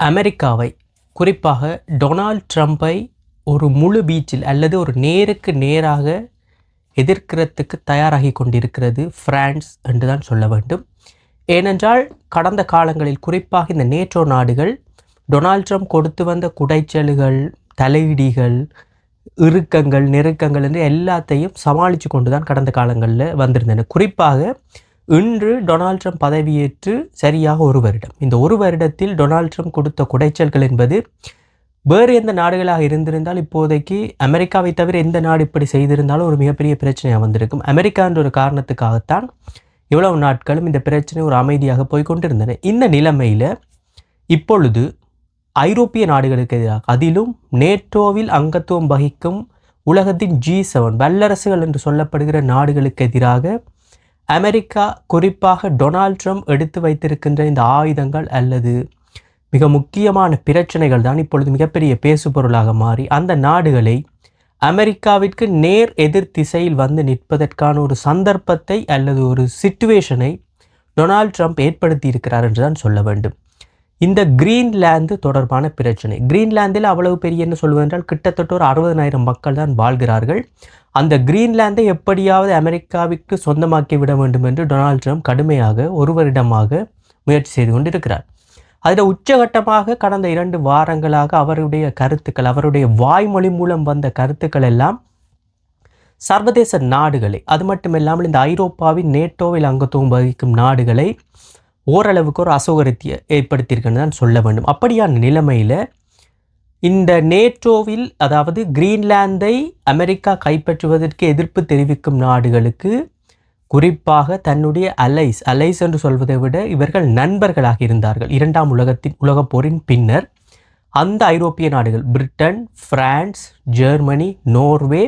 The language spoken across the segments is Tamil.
அமெரிக்காவை குறிப்பாக டொனால்ட் ட்ரம்ப்பை ஒரு முழு பீச்சில் அல்லது ஒரு நேருக்கு நேராக எதிர்க்கிறதுக்கு தயாராகி கொண்டிருக்கிறது பிரான்ஸ் என்று தான் சொல்ல வேண்டும். ஏனென்றால் கடந்த காலங்களில் குறிப்பாக இந்த நேட்டோ நாடுகள் டொனால்ட் ட்ரம்ப் கொடுத்து வந்த குடைச்சல்கள் தலையிடிகள் இறுக்கங்கள் நெருக்கங்கள் என்று எல்லாத்தையும் சமாளித்து கொண்டு தான் கடந்த காலங்களில் வந்திருந்தன. குறிப்பாக இன்று டொனால்ட் ட்ரம்ப் பதவியேற்று சரியாக ஒரு வருடம். இந்த ஒரு வருடத்தில் டொனால்ட் ட்ரம்ப் கொடுத்த குடைச்சல்கள் என்பது வேறு எந்த நாடுகளாக இருந்திருந்தால் இப்போதைக்கு அமெரிக்காவை தவிர எந்த நாடு இப்படி செய்திருந்தாலும் ஒரு மிகப்பெரிய பிரச்சனையாக வந்திருக்கும். அமெரிக்கா என்ற ஒரு காரணத்துக்காகத்தான் இவ்வளவு நாட்களும் இந்த பிரச்சனை ஒரு அமைதியாக போய்கொண்டிருந்தன. இந்த நிலைமையில் இப்பொழுது ஐரோப்பிய நாடுகளுக்கு எதிராக அதிலும் நேட்டோவில் அங்கத்துவம் வகிக்கும் உலகத்தின் ஜி செவன் வல்லரசுகள் என்று சொல்லப்படுகிற நாடுகளுக்கு எதிராக அமெரிக்கா குறிப்பாக டொனால்ட் ட்ரம்ப் எடுத்து வைத்திருக்கின்ற இந்த ஆயுதங்கள் அல்லது மிக முக்கியமான பிரச்சனைகள் தான் இப்பொழுது மிகப்பெரிய பேசுபொருளாக மாறி அந்த நாடுகளை அமெரிக்காவிற்கு நேர் எதிர் திசையில் வந்து நிற்பதற்கான ஒரு சந்தர்ப்பத்தை அல்லது ஒரு சிச்சுவேஷனை டொனால்ட் ட்ரம்ப் ஏற்படுத்தி இருக்கிறார் என்று தான் சொல்ல வேண்டும். இந்த கிரீன்லேந்து தொடர்பான பிரச்சனை. கிரீன்லாந்தில் அவ்வளவு பெரிய என்ன சொல்வதென்றால் கிட்டத்தட்ட ஒரு அறுபதனாயிரம் மக்கள் தான் வாழ்கிறார்கள். அந்த கிரீன்லாந்தை எப்படியாவது அமெரிக்காவிற்கு சொந்தமாக்கி விட வேண்டும் என்று டொனால்ட் ட்ரம்ப் கடுமையாக ஒருவரிடமாக முயற்சி செய்து கொண்டிருக்கிறார். அதில் உச்சகட்டமாக கடந்த இரண்டு வாரங்களாக அவருடைய கருத்துக்கள் அவருடைய வாய்மொழி மூலம் வந்த கருத்துக்கள் எல்லாம் சர்வதேச நாடுகளை அது மட்டுமில்லாமல் இந்த ஐரோப்பாவின் நேட்டோவில் அங்கத்துவம் வகிக்கும் நாடுகளை ஓரளவுக்கு ஒரு அசௌகரியத்தை ஏற்படுத்தியிருக்குன்னு தான் சொல்ல வேண்டும். அப்படியான நிலைமையில் இந்த நேட்டோவில் அதாவது கிரீன்லாந்தை அமெரிக்கா கைப்பற்றுவதற்கு எதிர்ப்பு தெரிவிக்கும் நாடுகளுக்கு குறிப்பாக தன்னுடைய அலைஸ் அலைஸ் என்று சொல்வதை விட இவர்கள் நண்பர்களாக இருந்தார்கள். இரண்டாம் உலகத்தின் உலகப் போரின் பின்னர் அந்த ஐரோப்பிய நாடுகள் பிரிட்டன் பிரான்ஸ் ஜெர்மனி நோர்வே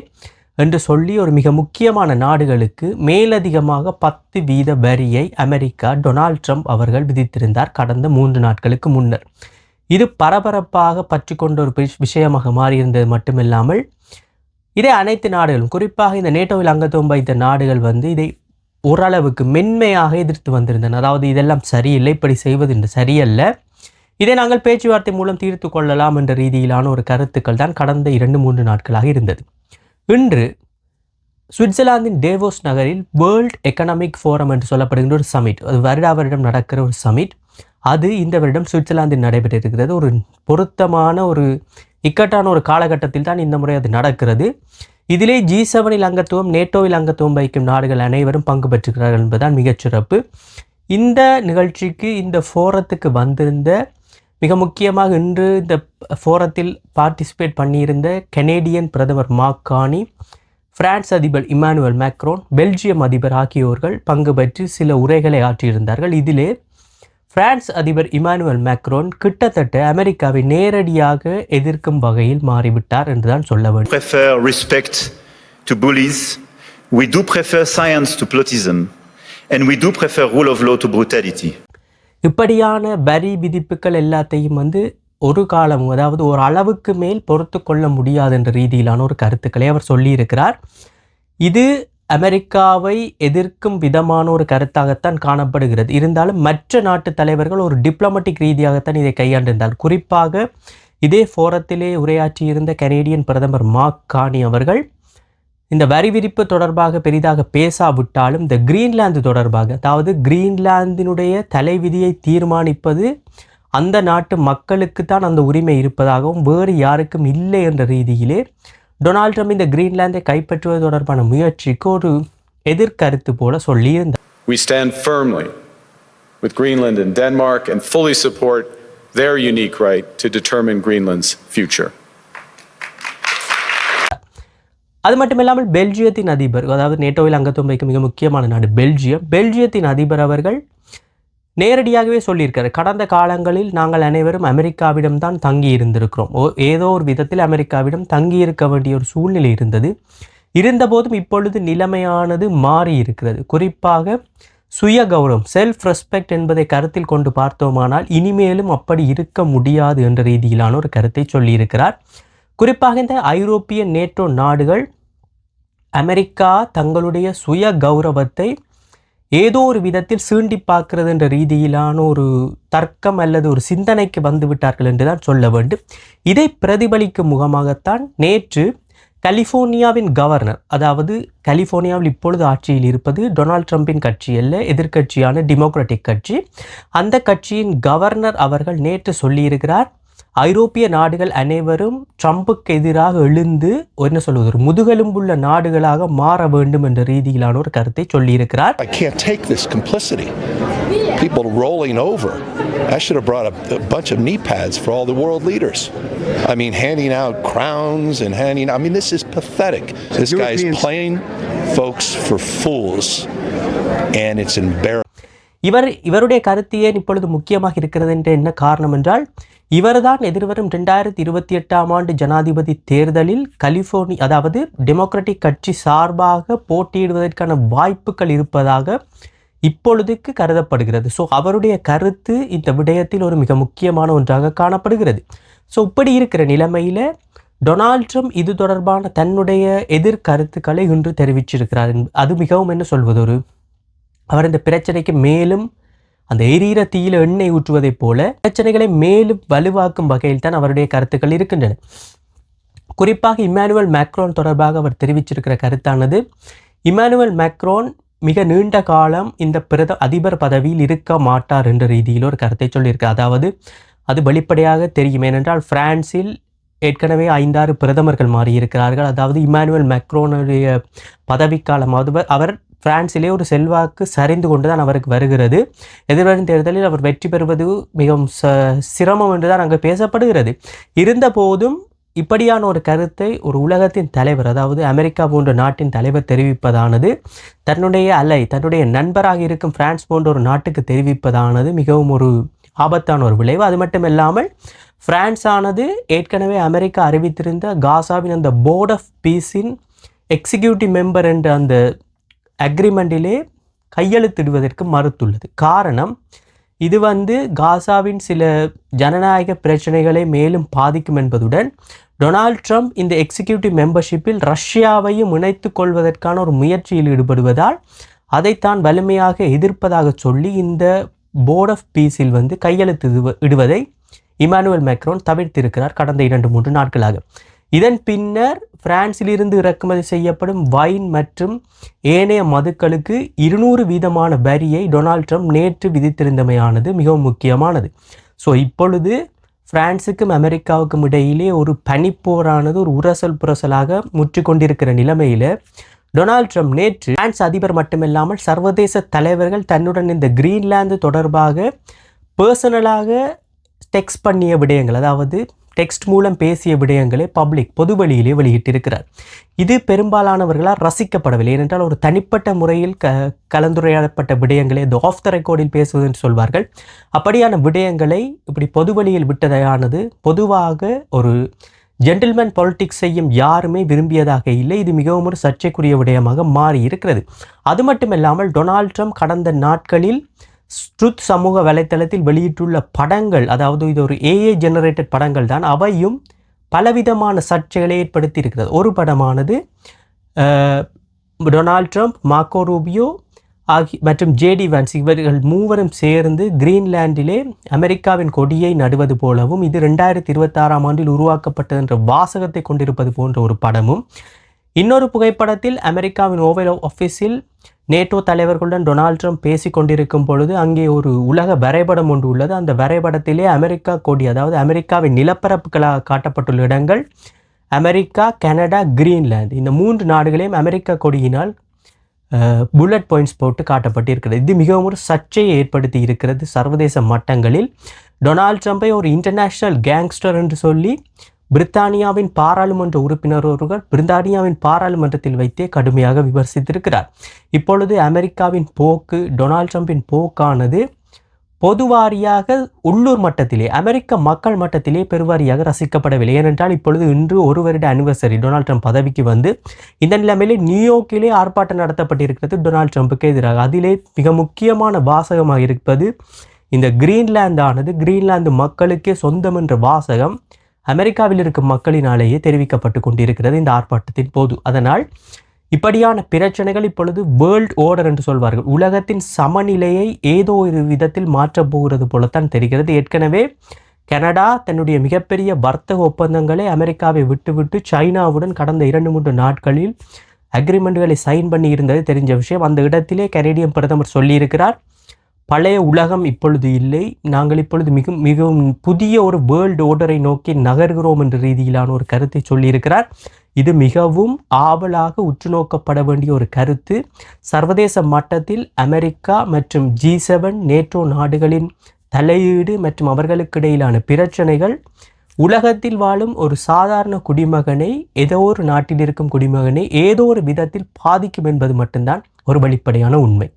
என்று சொல்லி ஒரு மிக முக்கியமான நாடுகளுக்கு மேலதிகமாக பத்து வீத வரியை அமெரிக்கா டொனால்ட் ட்ரம்ப் அவர்கள் விதித்திருந்தார் கடந்த மூன்று நாட்களுக்கு முன்னர். இது பரபரப்பாக பற்றி கொண்ட ஒரு விஷயமாக மாறியிருந்தது மட்டுமில்லாமல் இதை அனைத்து நாடுகளும் குறிப்பாக இந்த நேட்டோவில் அங்கத்துவம் வைத்த நாடுகள் வந்து இதை ஓரளவுக்கு மென்மையாக எதிர்த்து வந்திருந்தன. அதாவது இதெல்லாம் சரியில்லை இப்படி செய்வது என்று சரியல்ல. இதை நாங்கள் பேச்சுவார்த்தை மூலம் தீர்த்து கொள்ளலாம் என்ற ரீதியிலான ஒரு கருத்துக்கள் தான் கடந்த இரண்டு மூன்று நாட்களாக இருந்தது. இன்று சுவிட்சர்லாந்தின் டேவோஸ் நகரில் வேர்ல்ட் எக்கனாமிக் ஃபோரம் என்று சொல்லப்படுகின்ற ஒரு சமிட் அது வருடா வருடம் நடக்கிற ஒரு சமிட் அது இந்த வருடம் சுவிட்சர்லாந்தில் நடைபெற்றிருக்கிறது. ஒரு பொருத்தமான ஒரு இக்கட்டான ஒரு காலகட்டத்தில் தான் இந்த முறை அது நடக்கிறது. இதிலே ஜி செவனில் அங்கத்துவம் நேட்டோவில் அங்கத்துவம் வகிக்கும் நாடுகள் அனைவரும் பங்கு பெற்றுகிறார்கள் என்பதுதான் மிகச்சிறப்பு. இந்த நிகழ்ச்சிக்கு இந்த ஃபோரத்துக்கு வந்திருந்த மிக முக்கியமாக இன்று இந்த ஃபோரத்தில் பார்ட்டிசிபேட் பண்ணியிருந்த கெனேடியன் பிரதமர் மார்க் கானி பிரான்ஸ் அதிபர் இமானுவல் மேக்ரோன் பெல்ஜியம் அதிபர் ஆகியோர்கள் பங்கு பெற்று சில உரைகளை ஆற்றியிருந்தார்கள் இதிலே பிரான்ஸ் அதிபர் இமானுவல் மேக்ரோன் கிட்டத்தட்ட அமெரிக்காவை நேரடியாக எதிர்க்கும் வகையில் மாறிவிட்டார் என்றுதான் சொல்ல வேண்டும் prefer respect to bullies. We do prefer science to plotism. And we do prefer rule of law to brutality. இப்படியான வரி விதிப்புகள் எல்லாத்தையும் வந்து ஒரு காலம் அதாவது ஒரு அளவுக்கு மேல் பொறுத்து கொள்ள முடியாது என்ற ரீதியிலான ஒரு கருத்துக்களை அவர் சொல்லியிருக்கிறார். இது அமெரிக்காவை எதிர்க்கும் விதமான ஒரு கருத்தாகத்தான் காணப்படுகிறது. இருந்தாலும் மற்ற நாட்டு தலைவர்கள் ஒரு டிப்ளமேட்டிக் ரீதியாகத்தான் இதை கையாண்டிருந்தார் குறிப்பாக இதே ஃபோரத்திலே உரையாற்றியிருந்த கனேடியன் பிரதமர் மாக் கானி அவர்கள் இந்த வரி விதிப்பு தொடர்பாக பெரிதாக பேசாவிட்டாலும் இந்த கிரீன்லாந்து தொடர்பாக அதாவது கிரீன்லாந்தினுடைய தலைவிதியை தீர்மானிப்பது அந்த நாட்டு மக்களுக்கு தான் அந்த உரிமை இருப்பதாகவும் வேறு யாருக்கும் இல்லை என்ற ரீதியிலே டொனால்ட் ட்ரம்ப் இந்த கிரீன்லாந்தை கைப்பற்றுவது தொடர்பான முயற்சிக்கு ஒரு எதிர்கருத்து போல சொல்லியிருந்தார் We stand firmly with Greenland and Denmark and fully support their unique right to determine Greenland's future. அது மட்டுமில்லாமல் பெல்ஜியத்தின் அதிபர் அதாவது நேட்டோவில் அங்கத்துவம் வைக்கும் மிக முக்கியமான நாடு பெல்ஜியம் பெல்ஜியத்தின் அதிபர் அவர்கள் நேரடியாகவே சொல்லியிருக்காரு கடந்த காலங்களில் நாங்கள் அனைவரும் அமெரிக்காவிடம்தான் தங்கி இருந்திருக்கிறோம். ஓ ஏதோ ஒரு விதத்தில் அமெரிக்காவிடம் தங்கி இருக்க வேண்டிய ஒரு சூழ்நிலை இருந்தது. இருந்தபோதும் இப்பொழுது நிலைமையானது மாறி இருக்கிறது. குறிப்பாக சுய கௌரவம் செல்ஃப் ரெஸ்பெக்ட் என்பதை கருத்தில் கொண்டு பார்த்தோமானால் இனிமேலும் அப்படி இருக்க முடியாது என்ற ரீதியிலான ஒரு கருத்தை சொல்லியிருக்கிறார். குறிப்பாக இந்த ஐரோப்பிய நேட்டோ நாடுகள் அமெரிக்கா தங்களுடைய சுய கௌரவத்தை ஏதோ ஒரு விதத்தில் சீண்டி பார்க்கிறது என்ற ரீதியிலான ஒரு தர்க்கம் அல்லது ஒரு சிந்தனைக்கு வந்து விட்டார்கள் என்று தான் சொல்ல வேண்டும். இதை பிரதிபலிக்கும் முகமாகத்தான் நேற்று கலிஃபோர்னியாவின் கவர்னர் அதாவது கலிஃபோர்னியாவில் இப்பொழுது ஆட்சியில் இருப்பது டொனால்ட் ட்ரம்பின் கட்சி அல்ல எதிர்க்கட்சியான டெமோக்ராட்டிக் கட்சி அந்த கட்சியின் கவர்னர் அவர்கள் நேற்று சொல்லியிருக்கிறார் ஐரோப்பிய நாடுகள் அனைவரும் ட்ரம்புக்கு எதிராக எழுந்து என்ன சொல்வது ஒரு முதுகெலும்புள்ள நாடுகளாக மாற வேண்டும் என்ற ரீதியிலான ஒரு கருத்தை சொல்லியிருக்கிறார். People rolling over. I should have brought a, a bunch of knee pads for all the world leaders. I mean, handing out crowns and handing. I mean, this is pathetic. This guy's Europeans- playing folks for fools, and it's embarrassing. இவர் இவருடைய கருத்து ஏன் இப்பொழுது முக்கியமாக இருக்கிறது என்ற என்ன காரணம் என்றால் இவர்தான் எதிர்வரும் ரெண்டாயிரத்தி இருபத்தி எட்டாம் ஆண்டு ஜனாதிபதி தேர்தலில் கலிஃபோர்னி அதாவது டெமோக்ராட்டிக் கட்சி சார்பாக போட்டியிடுவதற்கான வாய்ப்புகள் இருப்பதாக இப்பொழுதுக்கு கருதப்படுகிறது. ஸோ அவருடைய கருத்து இந்த விடயத்தில் ஒரு மிக முக்கியமான ஒன்றாக காணப்படுகிறது. ஸோ இப்படி இருக்கிற நிலைமையில் டொனால்ட் ட்ரம்ப் இது தொடர்பான தன்னுடைய எதிர்கருத்துக்களை இன்று தெரிவிச்சிருக்கிறார். அது மிகவும் என்ன சொல்வது ஒரு அவர் இந்த பிரச்சனைக்கு மேலும் அந்த எரியிற தீயில எண்ணெய் ஊற்றுவதைப் போல பிரச்சனைகளை மேலும் வலுவாக்கும் வகையில் தான் அவருடைய கருத்துக்கள் இருக்கின்றன. குறிப்பாக இம்மானுவல் மேக்ரோன் தொடர்பாக அவர் தெரிவிச்சிருக்கிற கருத்தானது இமானுவல் மேக்ரோன் மிக நீண்ட காலம் இந்த பிரத அதிபர் பதவியில் இருக்க மாட்டார் என்ற ரீதியில் ஒரு கருத்தை சொல்லியிருக்கார். அதாவது அது வெளிப்படையாக தெரியும். ஏனென்றால் பிரான்சில் ஏற்கனவே ஐந்தாறு பிரதமர்கள் மாறியிருக்கிறார்கள். அதாவது இமானுவல் மேக்ரோனுடைய பதவிக்காலம் அவர் அவர் பிரான்சிலே ஒரு செல்வாக்கு சரிந்து கொண்டு தான் அவருக்கு வருகிறது. எதிர்வரும் தேர்தலில் அவர் வெற்றி பெறுவது மிகவும் ச சிரமம் என்று தான் அங்கே பேசப்படுகிறது. இருந்த போதும் இப்படியான ஒரு கருத்தை ஒரு உலகத்தின் தலைவர் அதாவது அமெரிக்கா போன்ற நாட்டின் தலைவர் தெரிவிப்பதானது தன்னுடைய அலை தன்னுடைய நண்பராக இருக்கும் பிரான்ஸ் போன்ற ஒரு நாட்டுக்கு தெரிவிப்பதானது மிகவும் ஒரு ஆபத்தான ஒரு விளைவு. அது மட்டும் இல்லாமல் பிரான்ஸ் ஆனது ஏற்கனவே அமெரிக்கா அறிவித்திருந்த காசாவின் அந்த போர்ட் ஆஃப் பீஸின் எக்ஸிக்யூட்டிவ் மெம்பர் என்ற அந்த அக்ரிமெண்டிலே கையெழுத்திடுவதற்கு மறுத்துள்ளது. காரணம் இது வந்து காசாவின் சில ஜனநாயக பிரச்சனைகளை மேலும் பாதிக்கும் என்பதுடன் டொனால்ட் ட்ரம்ப் இந்த எக்ஸிக்யூட்டிவ் மெம்பர்ஷிப்பில் ரஷ்யாவையும் இணைத்து கொள்வதற்கான ஒரு முயற்சியில் ஈடுபடுவதால் அதைத்தான் வலிமையாக எதிர்ப்பதாக சொல்லி இந்த போர்ட் ஆஃப் பீஸில் வந்து கையெழுத்து இடுவதை இமானுவல் மேக்ரோன் தவிர்த்திருக்கிறார் கடந்த இரண்டு மூன்று நாட்களாக. இதன் பின்னர் பிரான்சிலிருந்து இறக்குமதி செய்யப்படும் வைன் மற்றும் ஏனைய மதுக்களுக்கு இருநூறு வீதமான வரியை டொனால்ட் ட்ரம்ப் நேற்று விதித்திருந்தமையானது மிகவும் முக்கியமானது. ஸோ இப்பொழுது பிரான்சுக்கும் அமெரிக்காவுக்கும் இடையிலே ஒரு பனிப்போரானது ஒரு உரசல் புரசலாக முற்றி கொண்டிருக்கிற நிலைமையில் டொனால்ட் ட்ரம்ப் நேற்று பிரான்ஸ் அதிபர் மட்டுமில்லாமல் சர்வதேச தலைவர்கள் தன்னுடன் இந்த கிரீன்லாந்து தொடர்பாக பர்சனலாக டெக்ஸ்ட் பண்ணிய விடயங்கள் அதாவது டெக்ஸ்ட் மூலம் பேசிய விடயங்களை பப்ளிக் பொது வழியிலே வெளியிட்டிருக்கிறார். இது பெரும்பாலானவர்களால் ரசிக்கப்படவில்லை. ஏனென்றால் ஒரு தனிப்பட்ட முறையில் க கலந்துரையாடப்பட்ட விடயங்களை இந்த ஆஃப் த ரெக்கார்டில் பேசுவது என்று சொல்வார்கள். அப்படியான விடயங்களை இப்படி பொது வழியில் விட்டதையானது பொதுவாக ஒரு ஜென்டில்மேன் பாலிட்டிக்ஸ் செய்யும் யாருமே விரும்பியதாக இல்லை. இது மிகவும் ஒரு சர்ச்சைக்குரிய விடயமாக மாறி இருக்கிறது அது மட்டுமில்லாமல் டொனால்ட் ட்ரம்ப் கடந்த நாட்களில் ஸ்ட்ருத் சமூக வலைத்தளத்தில் வெளியிட்டுள்ள படங்கள் அதாவது இது ஒரு ஏஏ ஜெனரேட்டட் படங்கள் தான் அவையும் பலவிதமான சர்ச்சைகளை ஏற்படுத்தி இருக்கிறது ஒரு படமானது டொனால்ட் ட்ரம்ப் மார்க்கோ ரூபியோ ஆகி மற்றும் ஜேடி வான்ஸ் இவர்கள் மூவரும் சேர்ந்து கிரீன்லாண்டிலே அமெரிக்காவின் கொடியை நடுவது போலவும் இது ரெண்டாயிரத்தி இருபத்தாறாம் ஆண்டில் உருவாக்கப்பட்டது என்ற வாசகத்தை கொண்டிருப்பது போன்ற ஒரு படமும். இன்னொரு புகைப்படத்தில் அமெரிக்காவின் ஓவல் ஆஃபீஸில் நேட்டோ தலைவர்களுடன் டொனால்ட் ட்ரம்ப் பேசி கொண்டிருக்கும் பொழுது அங்கே ஒரு உலக வரைபடம் ஒன்று உள்ளது. அந்த வரைபடத்திலே அமெரிக்கா கொடி அதாவது அமெரிக்காவின் நிலப்பரப்புகளாக காட்டப்பட்டுள்ள இடங்கள் அமெரிக்கா கனடா கிரீன்லாந்து. இந்த மூன்று நாடுகளையும் அமெரிக்கா கொடியினால் புல்லட் பாயிண்ட்ஸ் போட்டு காட்டப்பட்டிருக்கிறது. இது மிகவும் ஒரு சர்ச்சையை ஏற்படுத்தி இருக்கிறது சர்வதேச மட்டங்களில். டொனால்ட் ட்ரம்பை ஒரு இன்டர்நேஷ்னல் கேங்ஸ்டர் என்று சொல்லி பிரித்தானியாவின் பாராளுமன்ற உறுப்பினர் ஒருவர் பிரித்தானியாவின் பாராளுமன்றத்தில் வைத்தே கடுமையாக விமர்சித்திருக்கிறார். இப்பொழுது அமெரிக்காவின் போக்கு டொனால்ட் ட்ரம்பின் போக்கானது பொதுவாரியாக உள்ளூர் மட்டத்திலே அமெரிக்க மக்கள் மட்டத்திலே பெருவாரியாக ரசிக்கப்படவில்லை. ஏனென்றால் இப்பொழுது இன்று ஒரு வருட அனிவர்சரி டொனால்ட் ட்ரம்ப் பதவிக்கு வந்து இந்த நிலைமையிலே நியூயோர்க்கிலே ஆர்ப்பாட்டம் நடத்தப்பட்டிருக்கிறது டொனால்ட் ட்ரம்புக்கு எதிராக. அதிலே மிக முக்கியமான வாசகமாக இருப்பது இந்த கிரீன்லாந்து ஆனது. கிரீன்லாந்து மக்களுக்கே சொந்தம் என்ற வாசகம் அமெரிக்காவில் இருக்கும் மக்களினாலேயே தெரிவிக்கப்பட்டு கொண்டிருக்கிறது இந்த ஆர்ப்பாட்டத்தின் போது. அதனால் இப்படியான பிரச்சனைகள் இப்பொழுது வேர்ல்ட் ஓர்டர் என்று சொல்வார்கள். உலகத்தின் சமநிலையை ஏதோ ஒரு விதத்தில் மாற்றப் போகிறது போலத்தான் தெரிகிறது. ஏற்கனவே கனடா தன்னுடைய மிகப்பெரிய வர்த்தக ஒப்பந்தங்களை அமெரிக்காவை விட்டுவிட்டு சைனாவுடன் கடந்த இரண்டு மூன்று நாட்களில் அக்ரிமெண்ட்களை சைன் பண்ணி இருந்தது தெரிஞ்ச விஷயம். அந்த இடத்திலே கனேடியன் பிரதமர் சொல்லியிருக்கிறார். பழைய உலகம் இப்பொழுது இல்லை. நாங்கள் இப்பொழுது மிக மிகவும் புதிய ஒரு வேர்ல்டு ஓர்டரை நோக்கி நகர்கிறோம் என்ற ரீதியிலான ஒரு கருத்தை சொல்லியிருக்கிறார். இது மிகவும் ஆவலாக உற்று நோக்கப்பட வேண்டிய ஒரு கருத்து. சர்வதேச மட்டத்தில் அமெரிக்கா மற்றும் ஜி செவன் நேட்டோ நாடுகளின் தலையீடு மற்றும் அவர்களுக்கிடையிலான பிரச்சனைகள் உலகத்தில் வாழும் ஒரு சாதாரண குடிமகனை ஏதோ ஒரு நாட்டில் இருக்கும் குடிமகனை ஏதோ ஒரு விதத்தில் பாதிக்கும் என்பது மட்டும்தான் ஒரு வெளிப்படையான உண்மை.